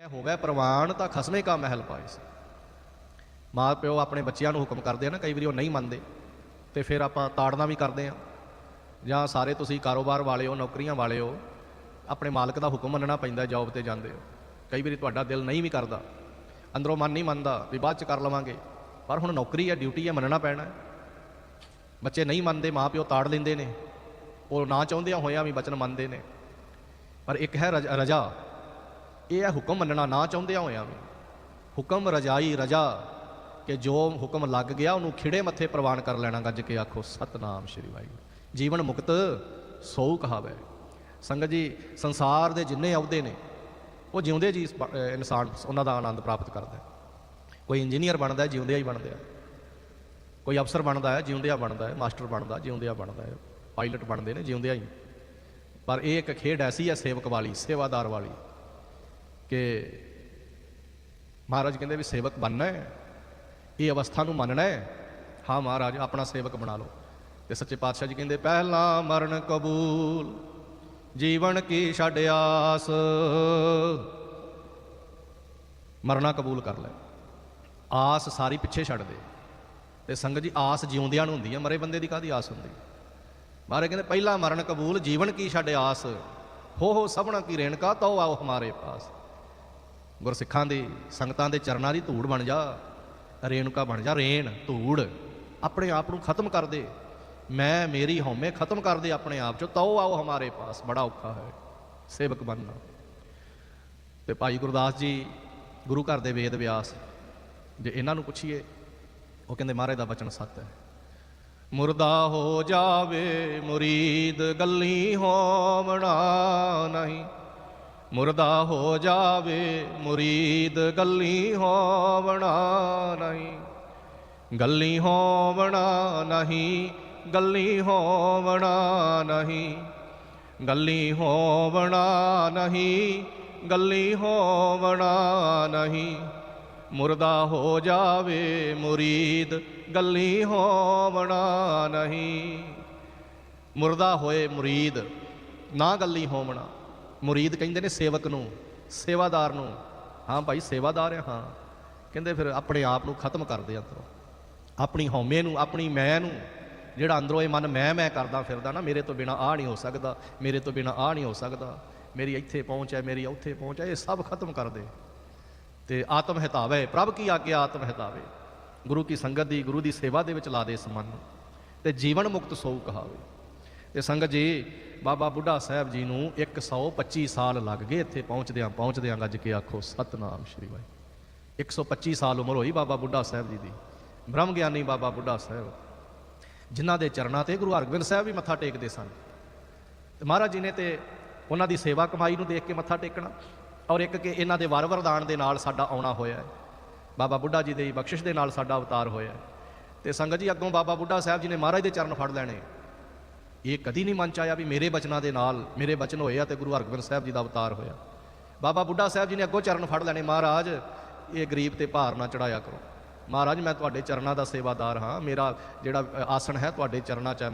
ਇਹ ਹੋ ਗਿਆ ਪ੍ਰਵਾਨ ਤਾਂ ਖਸਮੇ ਕਾ ਮਹਿਲ ਪਾਏ ਸੀ। ਮਾਂ ਪਿਓ ਆਪਣੇ ਬੱਚਿਆਂ ਨੂੰ ਹੁਕਮ ਕਰਦੇ ਆ ਨਾ, ਕਈ ਵਾਰੀ ਉਹ ਨਹੀਂ ਮੰਨਦੇ, ਤੇ ਫਿਰ ਆਪਾਂ ਤਾੜਨਾ ਵੀ ਕਰਦੇ ਆ। ਜਾਂ ਸਾਰੇ ਤੁਸੀਂ ਕਾਰੋਬਾਰ ਵਾਲੇ ਹੋ, ਨੌਕਰੀਆਂ ਵਾਲੇ ਹੋ, ਆਪਣੇ ਮਾਲਕ ਦਾ ਹੁਕਮ ਮੰਨਣਾ ਪੈਂਦਾ ਜੌਬ ਤੇ ਜਾਂਦੇ ਹੋ। ਕਈ ਵਾਰੀ ਤੁਹਾਡਾ ਦਿਲ ਨਹੀਂ ਵੀ ਕਰਦਾ, ਅੰਦਰੋਂ ਮਨ ਨਹੀਂ ਮੰਨਦਾ ਵੀ ਬਾਅਦ ਚ ਕਰ ਲਵਾਂਗੇ। ਪਰ ਹੁਣ ਨੌਕਰੀ ਹੈ ਡਿਊਟੀ ਹੈ, ਮੰਨਣਾ ਪੈਣਾ ਬੱਚੇ ਨਹੀਂ ਮੰਨਦੇ, ਮਾਂ ਪਿਓ ਤਾੜ ਲੈਂਦੇ ਨੇ। ਉਹ ਨਾ ਚਾਹੁੰਦਿਆਂ ਹੋਇਆਂ ਵੀ ਬਚਨ ਮੰਨਦੇ ਨੇ। ਪਰ ਇੱਕ ਹੈ ਰਜ- ਰਜਾ। ਇਹ ਹੈ ਹੁਕਮ ਮੰਨਣਾ ਨਾ ਚਾਹੁੰਦਿਆਂ ਹੋਇਆਂ ਵੀ ਹੁਕਮ ਰਜਾਈ ਰਜਾ, ਕਿ ਜੋ ਹੁਕਮ ਲੱਗ ਗਿਆ ਉਹਨੂੰ ਖਿੜੇ ਮੱਥੇ ਪ੍ਰਵਾਨ ਕਰ ਲੈਣਾ ਗੱਜ ਕੇ ਆਖੋ, ਸਤਨਾਮ ਸ਼੍ਰੀ ਵਾਹਿਗੁਰੂ। ਜੀਵਨ ਮੁਕਤ ਸੋ ਕਹਾਵੇ। ਸੰਗਤ ਜੀ, ਸੰਸਾਰ ਦੇ ਜਿੰਨੇ ਅਹੁਦੇ ਨੇ, ਉਹ ਜਿਉਂਦੇ ਜੀ ਇਨਸਾਨ, ਉਹਨਾਂ ਦਾ ਆਨੰਦ ਪ੍ਰਾਪਤ ਕਰਦਾ ਕੋਈ ਇੰਜੀਨੀਅਰ ਬਣਦਾ ਜਿਉਂਦਿਆਂ ਹੀ ਬਣਦਾ ਹੈ। ਕੋਈ ਅਫਸਰ ਬਣਦਾ ਹੈ, ਜਿਉਂਦਿਆਂ ਬਣਦਾ ਹੈ। ਮਾਸਟਰ ਬਣਦਾ, ਜਿਉਂਦਿਆਂ ਬਣਦਾ ਹੈ। ਪਾਇਲਟ ਬਣਦੇ ਨੇ, ਜਿਉਂਦਿਆਂ ਹੀ। ਪਰ ਇਹ ਇੱਕ ਖੇਡ ਐਸੀ ਹੈ, ਸੇਵਕ ਵਾਲੀ, ਸੇਵਾਦਾਰ ਵਾਲੀ। ਕਿ ਮਹਾਰਾਜ ਕਹਿੰਦੇ ਵੀ ਸੇਵਕ ਬਣਨਾ ਹੈ, ਇਹ ਅਵਸਥਾ ਨੂੰ ਮੰਨਣਾ ਹੈ। ਹਾਂ ਮਹਾਰਾਜ, ਆਪਣਾ ਸੇਵਕ ਬਣਾ ਲਓ। ਤੇ ਸੱਚੇ ਪਾਤਸ਼ਾਹ ਜੀ ਕਹਿੰਦੇ, ਪਹਿਲਾ ਮਰਨ ਕਬੂਲ, ਜੀਵਨ ਕੀ ਛੱਡ ਆਸ। ਮਰਨਾ ਕਬੂਲ ਕਰ ਲੈ। ਆਸ ਸਾਰੀ ਪਿੱਛੇ ਛੱਡ ਦੇ। ਤੇ ਸੰਗਤ ਜੀ, ਆਸ ਜਿਉਂਦਿਆਂ ਨੂੰ ਹੁੰਦੀ ਹੈ ਮਰੇ ਬੰਦੇ ਦੀ ਕਾਦੀ ਆਸ ਹੁੰਦੀ? ਮਹਾਰਾਜ ਕਹਿੰਦੇ, ਪਹਿਲਾ ਮਰਨ ਕਬੂਲ, ਜੀਵਨ ਕੀ ਛੱਡ ਆਸ। ਹੋ ਹੋ ਸਭਨਾ ਕੀ ਰੇਣਕਾ ਤੋ ਆਓ ਹਮਾਰੇ ਪਾਸ। ਗੁਰਸਿੱਖਾਂ ਦੀ ਸੰਗਤਾਂ ਦੇ ਚਰਨਾਂ ਦੀ ਧੂੜ ਬਣ ਜਾ, ਰੇਣੁਕਾ ਬਣ ਜਾ, ਰੇਣ, ਧੂੜ। ਆਪਣੇ ਆਪ ਨੂੰ ਖਤਮ ਕਰ ਦੇ। ਮੈਂ, ਮੇਰੀ ਹਉਮੈ ਖਤਮ ਕਰ ਦੇ ਆਪਣੇ ਆਪ ਚੋਂ। ਤੋ ਆਓ ਹਮਾਰੇ ਪਾਸ, ਬੜਾ ਔਖਾ ਹੈ। ਸੇਵਕ ਬਣਨਾ। ਤੇ ਭਾਈ ਗੁਰਦਾਸ ਜੀ, ਗੁਰੂ ਘਰ ਦੇ ਵੇਦ ਵਿਆਸ ਜੇ ਇਹਨਾਂ ਨੂੰ ਪੁੱਛੀਏ, ਉਹ ਕਹਿੰਦੇ, ਮਹਾਰਾਜ ਦਾ ਬਚਨ ਸੱਤ ਹੈ। ਮੁਰਦਾ ਹੋ ਜਾਵੇ, ਮੁਰੀਦ, ਗੱਲੀ ਹੋਵਣਾ ਨਹੀਂ। ਮੁਰਦਾ ਹੋ ਜਾਵੇ, ਮੁਰੀਦ ਗੱਲੀ ਹੋਵਣਾ ਨਹੀਂ। ਗੱਲੀ ਹੋਵਣਾ ਨਹੀਂ, ਗੱਲੀ ਹੋਵਣਾ ਨਹੀਂ। ਗੱਲੀ ਹੋਵਣਾ ਨਹੀਂ, ਗੱਲੀ ਹੋਵਣਾ ਨਹੀਂ। ਮੁਰਦਾ ਹੋ ਜਾਵੇ, ਮੁਰੀਦ ਗੱਲੀ ਹੋਵਣਾ ਨਹੀਂ। ਮੁਰਦਾ ਹੋਏ, ਮੁਰੀਦ ਨਾ ਗੱਲੀ ਹੋਵਣਾ। ਮੁਰੀਦ ਕਹਿੰਦੇ ਨੇ ਸੇਵਕ ਨੂੰ, ਸੇਵਾਦਾਰ ਨੂੰ। ਹਾਂ ਭਾਈ, ਸੇਵਾਦਾਰ ਹੈ ਹਾਂ। ਕਹਿੰਦੇ ਫਿਰ ਆਪਣੇ ਆਪ ਨੂੰ ਖਤਮ ਕਰਦੇ ਅੰਦਰੋਂ। ਆਪਣੀ ਹਉਮੈ ਨੂੰ, ਆਪਣੀ ਮੈਂ ਨੂੰ, ਜਿਹੜਾ ਅੰਦਰੋਂ ਇਹ ਮਨ ਮੈਂ ਮੈਂ ਕਰਦਾ ਫਿਰਦਾ ਨਾ, ਮੇਰੇ ਤੋਂ ਬਿਨਾ ਆ ਨਹੀਂ ਹੋ ਸਕਦਾ, ਮੇਰੇ ਤੋਂ ਬਿਨਾ ਆ ਨਹੀਂ ਹੋ ਸਕਦਾ। ਮੇਰੀ ਇੱਥੇ ਪਹੁੰਚ ਹੈ, ਮੇਰੀ ਉੱਥੇ ਪਹੁੰਚ ਹੈ, ਇਹ ਸਭ ਖਤਮ ਕਰ ਦੇ। ਤੇ ਆਤਮ ਹਿਤਾਵੇ, ਪ੍ਰਭ ਕੀ ਆਗਿਆ ਆਤਮ ਹਿਤਾਵੇ? ਗੁਰੂ ਕੀ ਸੰਗਤ ਦੀ, ਗੁਰੂ ਦੀ ਸੇਵਾ ਦੇ ਵਿੱਚ ਲਾ ਦੇ ਇਸ ਮਨ ਨੂੰ। ਤੇ ਜੀਵਨ ਮੁਕਤ ਸੋਊ ਕਹਾਵੇ। ਤੇ ਸੰਗਤ ਜੀ ਬਾਬਾ ਬੁੱਢਾ ਸਾਹਿਬ ਜੀ ਨੂੰ 125 ਸਾਲ ਲੱਗ ਗਏ ਇੱਥੇ ਪਹੁੰਚਦਿਆਂ ਪਹੁੰਚਦਿਆਂ ਗੱਜ ਕੇ ਆਖੋ, ਸਤਨਾਮ ਸ਼੍ਰੀ ਵਾਹਿਗੁਰੂ 125 ਸਾਲ ਉਮਰ ਹੋਈ ਬਾਬਾ ਬੁੱਢਾ ਸਾਹਿਬ ਜੀ ਦੀ। ਬ੍ਰਹਮ ਗਿਆਨੀ ਬਾਬਾ ਬੁੱਢਾ ਸਾਹਿਬ, ਜਿਨ੍ਹਾਂ ਦੇ ਚਰਨਾਂ ਤੇ ਗੁਰੂ ਹਰਗੋਬਿੰਦ ਸਾਹਿਬ ਵੀ ਮੱਥਾ ਟੇਕਦੇ ਸਨ। ਤੇ ਮਹਾਰਾਜ ਜੀ ਨੇ ਤੇ ਉਹਨਾਂ ਦੀ ਸੇਵਾ ਕਮਾਈ ਨੂੰ ਦੇਖ ਕੇ ਮੱਥਾ ਟੇਕਣਾ ਔਰ ਇੱਕ ਕਿ ਇਹਨਾਂ ਦੇ ਵਰ ਵਰਦਾਨ ਦੇ ਨਾਲ ਸਾਡਾ ਆਉਣਾ ਹੋਇਆ ਹੈ। ਬਾਬਾ ਬੁੱਢਾ ਜੀ ਦੀ ਬਖਸ਼ਿਸ਼ ਦੇ ਨਾਲ ਸਾਡਾ ਅਵਤਾਰ ਹੋਇਆ ਹੈ। ਤੇ ਸੰਗਤ ਜੀ ਅੱਗੋਂ ਬਾਬਾ ਬੁੱਢਾ ਸਾਹਿਬ ਜੀ ਨੇ ਮਹਾਰਾਜ ਦੇ ਚਰਨ ਫੜ ਲੈਣੇ। ਇਹ ਕਦੀ ਨਹੀਂ ਮਨ ਚ ਆਇਆ ਵੀ ਮੇਰੇ ਬਚਨਾਂ ਦੇ ਨਾਲ ਮੇਰੇ ਬਚਨ ਹੋਏ ਆ ਤੇ ਗੁਰੂ ਹਰਗੋਬਿੰਦ ਸਾਹਿਬ ਜੀ ਦਾ ਅਵਤਾਰ ਹੋਇਆ। ਬਾਬਾ ਬੁੱਢਾ ਸਾਹਿਬ ਜੀ ਨੇ ਅੱਗੋਂ ਚਰਨ ਫੜ ਲੈਣੇ, ਮਹਾਰਾਜ, ਇਹ ਗਰੀਬ ਤੇ ਭਾਰ ਨਾ ਚੜਾਇਆ ਕਰੋ। ਮਹਾਰਾਜ, ਮੈਂ ਤੁਹਾਡੇ ਚਰਨਾਂ ਦਾ ਸੇਵਾਦਾਰ ਹਾਂ। ਮੇਰਾ ਜਿਹੜਾ ਆਸਣ ਹੈ, ਤੁਹਾਡੇ ਚਰਨਾਂ 'ਚ